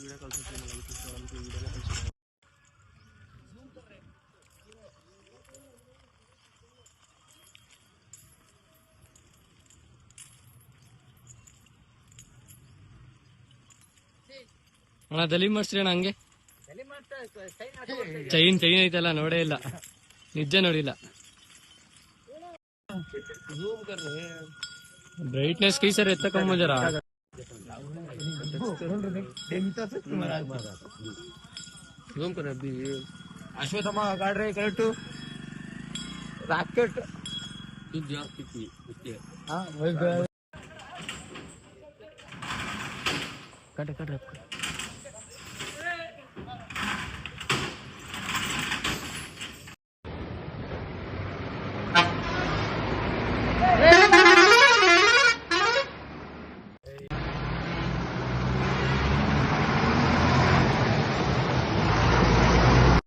Video ಕಳ್ಸೋಕೆ ನಮಗೆ ವಿಡಿಯೋನ ಕಳಿಸಿ ಅಣ್ಣ ದಲಿ ಮಾಡಿಸ್ರಿ ಅಣ್ಣ ಹಂಗೆ ಚೈನ್ ಚೈನ್ ಐತಲ್ಲ ನೋಡೇ ಇಲ್ಲ. ನಿಜ ನೋಡಿಲ್ಲ. ಬ್ರೈಟ್ನೆಸ್ ಕೈ ಸರ್ ಎತ್ತಕೊಂಬ ಜರ ಜೂಮ್ ಕರ ಅಬ್ಬಿ ಅಶ್ವಥಮ್ಮ ಕಾಡ್ರೆ ಕರೆಕ್ಟ್ ರಾಕೆಟ್ ಇದು ಜಾಸ್ತಿ ಕಟ್ಟ ಕಟ್ಟ